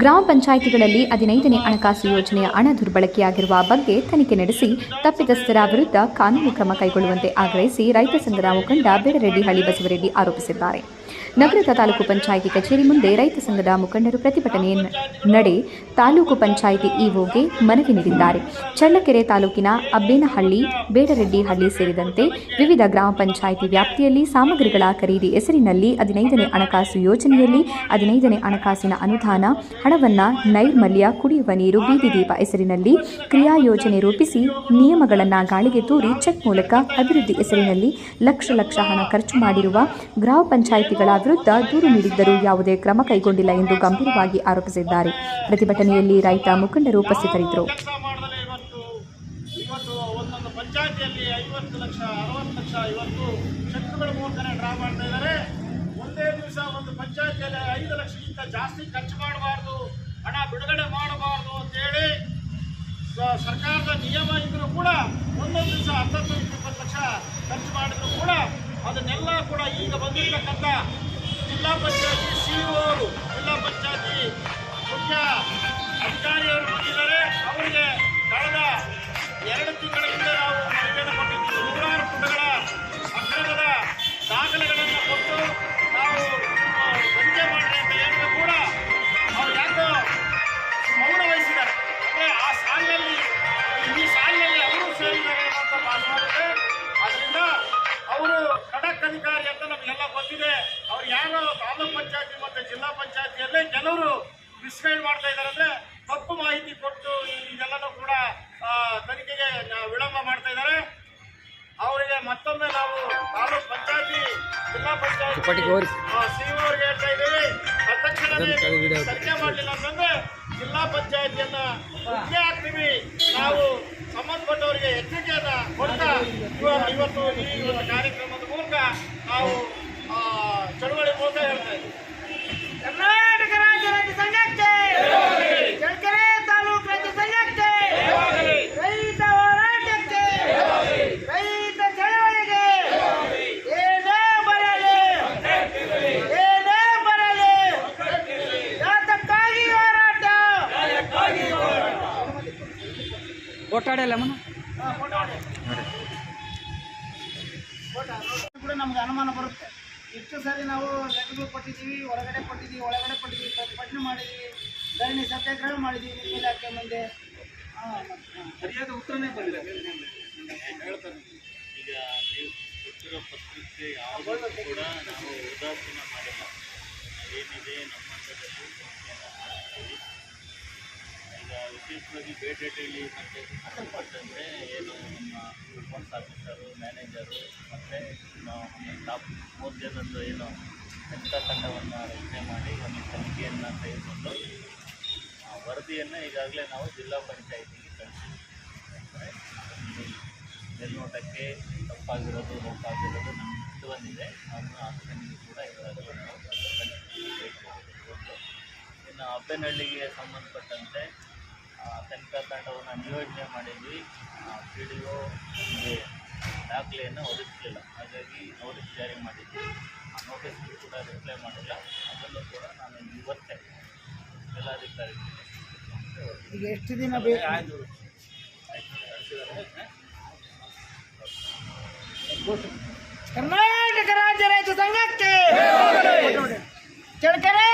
ಗ್ರಾಮ ಪಂಚಾಯಿತಿಗಳಲ್ಲಿ ಹದಿನೈದನೇ ಹಣಕಾಸು ಯೋಜನೆಯ ಹಣ ದುರ್ಬಳಕೆಯಾಗಿರುವ ಬಗ್ಗೆ ತನಿಖೆ ನಡೆಸಿ ತಪ್ಪಿತಸ್ಥರ ವಿರುದ್ಧ ಕಾನೂನು ಕ್ರಮ ಕೈಗೊಳ್ಳುವಂತೆ ಆಗ್ರಹಿಸಿ ರೈತ ಸಂಘದ ಮುಖಂಡ ಬೇಡರೆಡ್ಡಿಹಳ್ಳಿ ಬಸವರೆಡ್ಡಿ ಆರೋಪಿಸಿದ್ದಾರೆ. ನಗರದ ತಾಲೂಕು ಪಂಚಾಯಿತಿ ಕಚೇರಿ ಮುಂದೆ ರೈತ ಸಂಘದ ಮುಖಂಡರು ಪ್ರತಿಭಟನೆ ನಡೆ ತಾಲೂಕು ಪಂಚಾಯಿತಿ ಇಒಗೆ ಮನವಿ ನೀಡಿದ್ದಾರೆ. ಚಳ್ಳಕೆರೆ ತಾಲೂಕಿನ ಅಬ್ಬೇನಹಳ್ಳಿ ಬೇಡರೆಡ್ಡಿಹಳ್ಳಿ ಸೇರಿದಂತೆ ವಿವಿಧ ಗ್ರಾಮ ಪಂಚಾಯಿತಿ ವ್ಯಾಪ್ತಿಯಲ್ಲಿ ಸಾಮಗ್ರಿಗಳ ಖರೀದಿ ಹೆಸರಿನಲ್ಲಿ ಹದಿನೈದನೇ ಹಣಕಾಸು ಯೋಜನೆಯಲ್ಲಿ ಹದಿನೈದನೇ ಹಣಕಾಸಿನ ಅನುದಾನ, ಹಣವನ್ನು ನೈರ್ಮಲ್ಯ ಕುಡಿಯುವ ನೀರು, ಬೀದಿ ದೀಪ ಹೆಸರಿನಲ್ಲಿ ಕ್ರಿಯಾ ಯೋಜನೆ ರೂಪಿಸಿ ನಿಯಮಗಳನ್ನು ಗಾಳಿಗೆ ತೂರಿ ಚೆಕ್ ಮೂಲಕ ಅಭಿವೃದ್ಧಿ ಹೆಸರಿನಲ್ಲಿ ಲಕ್ಷ ಲಕ್ಷ ಹಣ ಖರ್ಚು ಮಾಡಿರುವ ಗ್ರಾಮ ಪಂಚಾಯಿತಿಗಳ ವಿರುದ್ಧ ದೂರು ನೀಡಿದ್ದರೂ ಯಾವುದೇ ಕ್ರಮ ಕೈಗೊಂಡಿಲ್ಲ ಎಂದು ಗಂಭೀರವಾಗಿ ಆರೋಪಿಸಿದ್ದಾರೆ. ಪ್ರತಿಭಟನೆಯಲ್ಲಿ ರೈತ ಮುಖಂಡರು ಉಪಸ್ಥಿತರಿದ್ದರು. ಇದ್ದಾರೆ. ಜಾಸ್ತಿ ಖರ್ಚು ಮಾಡಬಾರ್ದು, ಹಣ ಬಿಡುಗಡೆ ಮಾಡಬಾರ್ದು ಅಂತೇಳಿ ಸರ್ಕಾರದ ನಿಯಮ ಇದ್ರೂ ಕೂಡ ಒಂದೊಂದು ದಿವಸ ಹತ್ತತ್ತು ಇಪ್ಪತ್ತು ಲಕ್ಷ ಖರ್ಚು ಮಾಡಿದ್ರು ಕೂಡ ಅದನ್ನೆಲ್ಲ ಕೂಡ ಈಗ ಬಂದಿರತಕ್ಕಂಥ ಜಿಲ್ಲಾ ಪಂಚಾಯತಿ ಸಿಇಒರು ಜಿಲ್ಲಾ ಪಂಚಾಯತಿ ಮುಖ್ಯ ಅಧಿಕಾರಿಯವರು ಬಂದಿದ್ದಾರೆ. ಅವರಿಗೆ ಕಳೆದ ಎರಡು ತಿಂಗಳ ಹಿಂದೆ ನಾವು ಮನವಿಯನ್ನು ಕೊಟ್ಟಿದ್ದೀವಿ ನೂರಾರು ಪುಟಗಳ ಅಕ್ರಮದ ದಾಖಲೆಗಳನ್ನು ಕೊಟ್ಟು ನಾವು ಸಂಜೆ ತನಿಖೆ ಮಾಡಿ ಅಂತ ಹೇಳಿದ್ರು ಕೂಡ ಅವ್ರು ಯಾಕೋ ಮೌನ ವಹಿಸಿದ್ದಾರೆ. ಅಂದರೆ ಆ ಸಾಲಿನಲ್ಲಿ, ಈ ಸಾಲಿನಲ್ಲಿ ಅವರು ಸೇರಿದ್ದಾರೆ ಅಂತ ಭಾಸವಾಗುತ್ತೆ ಅದರಿಂದ ಅವರು ಖಡಕ್ ಅಧಿಕಾರಿ ಅಂತ ನಮಗೆಲ್ಲ ಗೊತ್ತಿದೆ. ಅವ್ರು ಯಾರೋ ತಾಲೂಕ್ ಪಂಚಾಯತಿ ಮತ್ತು ಜಿಲ್ಲಾ ಪಂಚಾಯತಿಯಲ್ಲೇ ಜನರು ಮಿಸ್ಗೈಡ್ ಮಾಡ್ತಾ ಇದ್ದಾರೆ ಅಂದರೆ ತಪ್ಪು ಮಾಹಿತಿ ಕೊಟ್ಟು ಇದೆಲ್ಲನೂ ಕೂಡ ತನಿಖೆಗೆ ವಿಳಂಬ ಮಾಡ್ತಾ ಇದ್ದಾರೆ. ಅವರಿಗೆ ಮತ್ತೊಮ್ಮೆ ನಾವು ತಾಲೂಕ್ ಪಂಚಾಯತಿ ಜಿಲ್ಲಾ ಪಂಚಾಯತಿ ಸಿಇಒರಿಗೆ ಅವ್ರಿಗೆ ಹೇಳ್ತಾ ಇದ್ದೀವಿ. ತಕ್ಷಣವೇ ತನಿಖೆ ಮಾಡಲಿಲ್ಲ ಅಂತಂದ್ರೆ ಜಿಲ್ಲಾ ಪಂಚಾಯತಿಯನ್ನ ಮುಖ್ಯ ಹಾಕ್ತೀವಿ ನಾವು ಸಂಬಂಧಪಟ್ಟವರಿಗೆ ಎಚ್ಚರಿಕೆಯನ್ನ ಕೊಡ್ತಾ ಇವ- ಇವತ್ತು ಈ ಒಂದು ಕಾರ್ಯಕ್ರಮದ ಮೂಲಕ ನಾವು ಆ, ಚಳುವಳಿ ಮೂಲಕ ಹೇಳ್ತಾ ಇದ್ದೀವಿ ಕರ್ನಾಟಕ ರಾಜ್ಯ ರೈತ ಸಂಘಕ್ಕೆ ಚಳ್ಳಕೆರೆ ತಾಲೂಕು ರೈತ ಸಂಘಕ್ಕೆ ರೈತ ಹೋರಾಟಕ್ಕೆ ರೈತ ಚಳವಳಿಗೆ ಏನೇ ಬರಲಿ ಏನೇ ಬರಲಿ ಯಾತಕ್ಕಾಗಿ ಹೋರಾಟ ಕೂಡ ನಮ್ಗೆ ಅನುಮಾನ ಬರುತ್ತೆ. ಎಷ್ಟು ಸಾರಿ ನಾವು ಲೆಟರ್ಗಳು ಕೊಟ್ಟಿದ್ದೀವಿ ಹೊರಗಡೆ ಕೊಟ್ಟಿದ್ದೀವಿ ಒಳಗಡೆ ಕೊಟ್ಟಿದ್ದೀವಿ ಪ್ರತಿಭಟನೆ ಮಾಡಿದ್ದೀವಿ ಧರಣಿ ಸತ್ಯಾಗ್ರಹ ಮಾಡಿದ್ದೀವಿ ನಿಮ್ಮ ಇಲಾಖೆ ಮುಂದೆ. ಹಾಂ. ಸರಿಯಾದ ಉತ್ತರನೇ ಬಂದಿದೆ ಹೇಳ್ತಾರೆ. ಈಗ ನೀವು ಕೊಟ್ಟಿರೋ ಪತ್ರಿಕೆ ಯಾವುದೂ ಕೂಡ ನಾವು ಉದಾಸೀನ ಮಾಡಿಲ್ಲ ಏನಿದೆ ನಮ್ಮ ಹಂತದಲ್ಲಿ ವಿಶೇಷವಾಗಿ ಬೇಟೆಯಲ್ಲಿ ಮತ್ತು ಸಂಬಂಧಪಟ್ಟಂತೆ ಏನು ನಮ್ಮ ರಿಸ್ಪಾನ್ಸ್ ಆಫೀಸರು ಮ್ಯಾನೇಜರು ಮತ್ತು ಟಾಪ್ ಮೂರು ಜನದ್ದು ಏನು ತನಿಖಾ ತಂಡವನ್ನು ರಚನೆ ಮಾಡಿ ಒಂದು ತನಿಖೆಯನ್ನು ತೆಗೆದುಕೊಂಡು ಆ ವರದಿಯನ್ನು ಈಗಾಗಲೇ ನಾವು ಜಿಲ್ಲಾ ಪಂಚಾಯಿತಿಗೆ ಕಳಿಸಿದ್ದೀವಿ ಮೇಲ್ನೋಟಕ್ಕೆ ತಪ್ಪಾಗಿರೋದು ತಪ್ಪಾಗಿರೋದು ನಮ್ಗೆ ಬಂದಿದೆ ಅದನ್ನು ಆಕ್ಷನ್ಗೆ ಕೂಡ ಈಗಾಗಲೇ ನಾವು. ಇನ್ನು ಅಬ್ಬೆನಹಳ್ಳಿಗೆ ಸಂಬಂಧಪಟ್ಟಂತೆ ಆ, ತನಿಖಾ ತಂಡವನ್ನು ನಿಯೋಜನೆ ಮಾಡಿದ್ವಿ. ಪಿ ಡಿ ಒ ದಾಖಲೆಯನ್ನು ಒದಗಿಸಲಿಲ್ಲ. ಹಾಗಾಗಿ ನೋಟಿಸ್ ಜಾರಿ ಮಾಡಿದ್ವಿ. ಆ ನೋಟಿಸ್ಗೆ ಕೂಡ ರಿಪ್ಲೈ ಮಾಡಿಲ್ಲ. ಅದನ್ನು ಕೂಡ ನಾನು ಇವತ್ತೇ ಜಿಲ್ಲಾಧಿಕಾರಿಗೆ ಈಗ ಎಷ್ಟು ದಿನ ಬೇಕು? ಕರ್ನಾಟಕ ರಾಜ್ಯ ರೈತ ಸಂಘಕ್ಕೆ ಚಳ್ಳಕೆರೆ